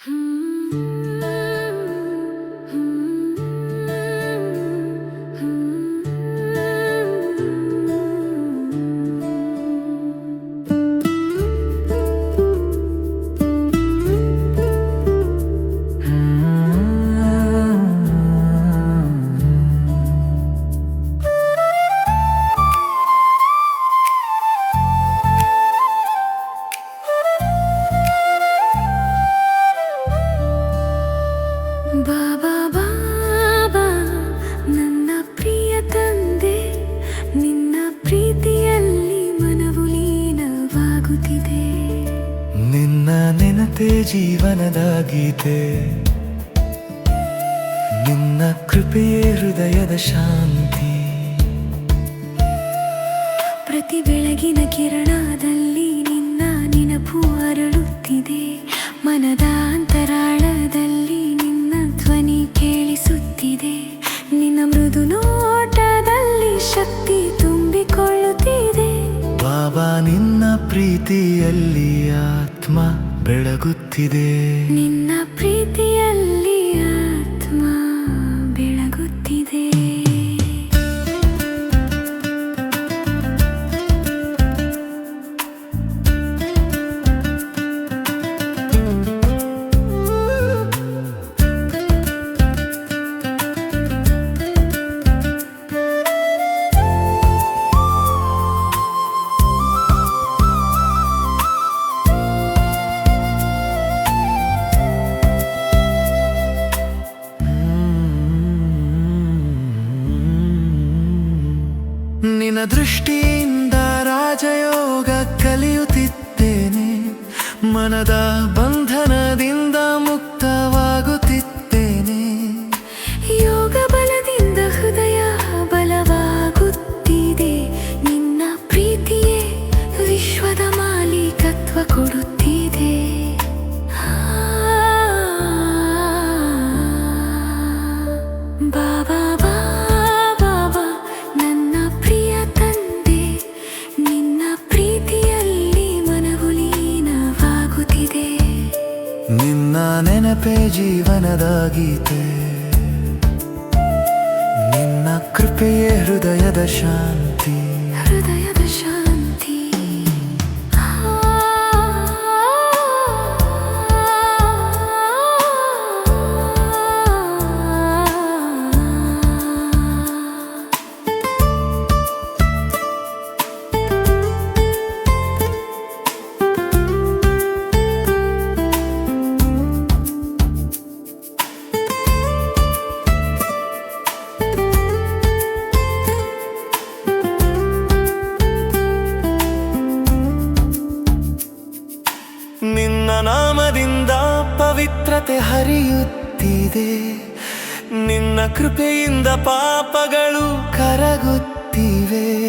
ಬಾಬಾ ಲೀನವಾಗುತ್ತಿದೆ ನಿನ್ನ ನೆನತೆ ಜೀವನದ ಗೀತೆ. ನಿನ್ನ ಕೃಪೆಯೇ ಹೃದಯದ ಶಾಂತಿ. ಪ್ರತಿ ಬೆಳಗಿನ ಕಿರಣದಲ್ಲಿ ಪ್ರೀತಿಯಲ್ಲಿ ಆತ್ಮ ಬೆಳಗುತ್ತಿದೆ. ನಿನ್ನ ಪ್ರೀತಿಯಲ್ಲಿ ನಿನ್ನ ದೃಷ್ಟಿಯಿಂದ ರಾಜಯೋಗ ಕಲಿಯುತ್ತಿದ್ದೇನೆ. ಮನದ ಬಂಧನದಿಂದ ನೆನಪೇ ಜೀವನದ ಗೀತೆ. ನಿನ್ನ ಕೃಪೆಯೇ ಹೃದಯದ ಶಾಂತಿ. ಹೃದಯದ ಶಾಂತಿ. ಪವಿತ್ರತೆ ಹರಿಯುತ್ತಿದೆ. ನಿನ್ನ ಕೃಪೆಯಿಂದ ಪಾಪಗಳು ಕರಗುತ್ತಿವೆ.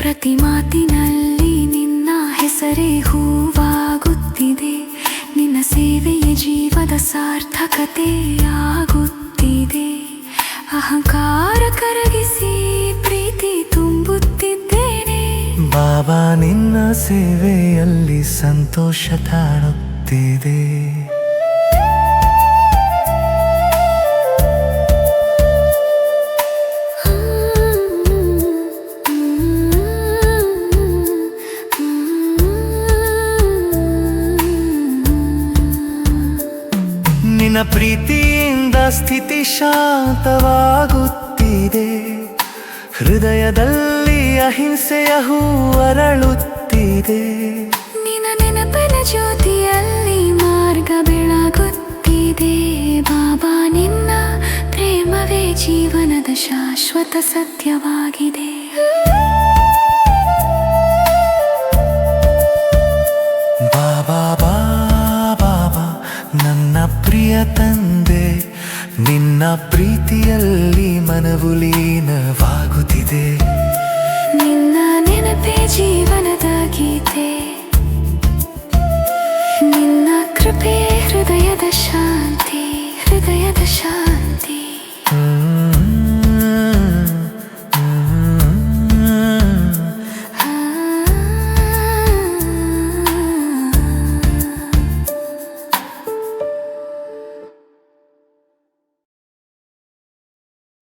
ಪ್ರತಿ ಮಾತಿನಲ್ಲಿ ನಿನ್ನ ಹೆಸರೇ ಹೂವಾಗುತ್ತಿದೆ. ನಿನ್ನ ಸೇವೆಯ ಜೀವದ ಸಾರ್ಥಕತೆಯಾಗುತ್ತಿದೆ. ಅಹಂಕಾರ ಕರಗಿಸಿ ಪ್ರೀತಿ ತುಂಬುತ್ತಿದ್ದೇನೆ. ಬಾಬಾ, ನಿನ್ನ ಸೇವೆಯಲ್ಲಿ ಸಂತೋಷ ಕಾಣುತ್ತಿದೆ. ನಿನ್ನ ಪ್ರೀತಿಯಿಂದ ಸ್ಥಿತಿ ಶಾಂತವಾಗುತ್ತಿದೆ. ಹೃದಯದಲ್ಲಿ ಅಹಿಂಸೆಯ ಹೂ ಅರಳುತ್ತಿದೆ. ನಿನ್ನ ನೆನಪಿನ ಜ್ಯೋತಿಯಲ್ಲಿ ಮಾರ್ಗ ಬೆಳಗುತ್ತಿದೆ. ಬಾಬಾ, ನಿನ್ನ ಪ್ರೇಮವೇ ಜೀವನದ ಶಾಶ್ವತ ಸತ್ಯವಾಗಿದೆ. ತಂದೆ, ನಿನ್ನ ಪ್ರೀತಿಯಲ್ಲಿ ಮನವು ಲೀನವಾಗುತ್ತಿದೆ. ನಿನ್ನ ನೆನಪೇ ಜೀವನದ ಗೀತೆ. ನಿನ್ನ ಕೃಪೆ ಹೃದಯದ ಶಾಂತಿ ಹೃದಯದ ಶಾಂತಿ